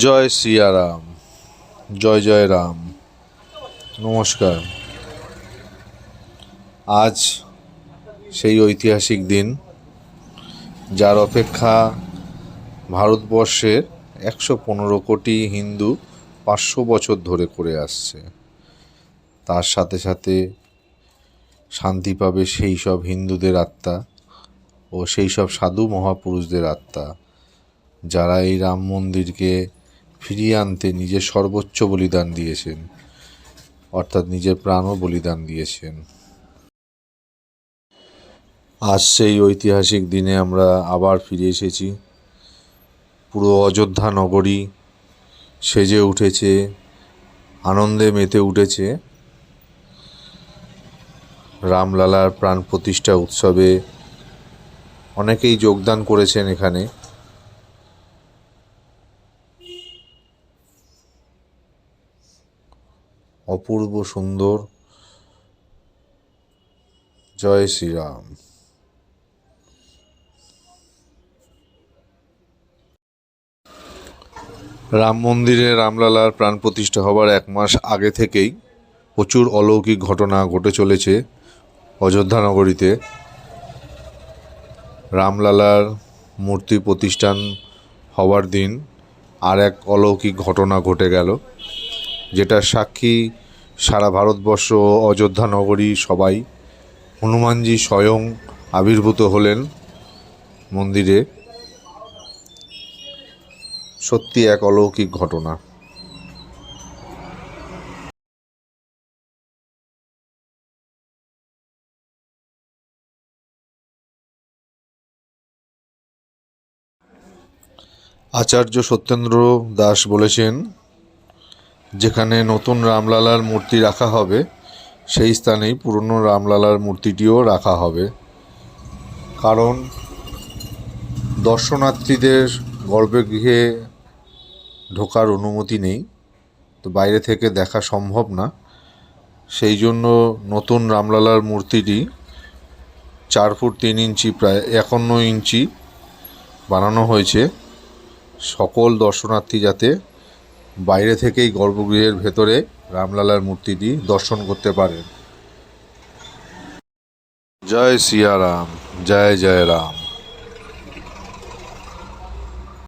জয় সিয়ারাম, জয় জয় রাম। নমস্কার। আজ সেই ঐতিহাসিক দিন, যার অপেক্ষা ভারতবর্ষের একশো পনেরো কোটি হিন্দু পাঁচশো বছর ধরে করে আসছে। তার সাথে সাথে শান্তি পাবে সেই সব হিন্দুদের আত্মা ও সেই সব সাধু মহাপুরুষদের আত্মা, যারা এই রাম মন্দিরকে ফিরিয়ে আনতে নিজের সর্বোচ্চ বলিদান দিয়েছেন, অর্থাৎ নিজের প্রাণও বলিদান দিয়েছেন। আজ সেই ঐতিহাসিক দিনে আমরা আবার ফিরে এসেছি। পুরো অযোধ্যা নগরী সেজে উঠেছে, আনন্দে মেতে উঠেছে। রামলালার প্রাণ প্রতিষ্ঠা উৎসবে অনেকেই যোগদান করেছেন এখানে। অপূর্ব সুন্দর। জয় শ্রীরাম। রাম মন্দিরে রামলালার প্রাণ প্রতিষ্ঠা হবার এক মাস আগে থেকেই প্রচুর অলৌকিক ঘটনা ঘটে চলেছে অযোধ্যা নগরীতে। রামলালার মূর্তি প্রতিষ্ঠান হওয়ার দিন আর এক অলৌকিক ঘটনা ঘটে গেল, যেটা সাক্ষী সারা ভারতবর্ষ, অযোধ্যা নগরী সবাই হনুমানজি স্বয়ং আবির্ভূত হলেন মন্দিরে। সত্যি এক অলৌকিক ঘটনা। আচার্য সত্যেন্দ্র দাস বলেছেন যেখানে নতুন রামলালার মূর্তি রাখা হবে, সেই স্থানেই পুরনো রামলালার মূর্তিটিও রাখা হবে। কারণ দর্শনার্থীদের গর্ভগৃহে ঢোকার অনুমতি নেই, তো বাইরে থেকে দেখা সম্ভব না। সেই জন্য নতুন রামলালার মূর্তিটি চার ফুট তিন ইঞ্চি প্রায় একান্ন ইঞ্চি বানানো হয়েছে। সকল দর্শনার্থী যাতে বাইরে থেকেই গর্ভগৃহের ভেতরে রামলালার মূর্তিটি দর্শন করতে পারেন। জয় সিয়ারাম জয় জয় রাম।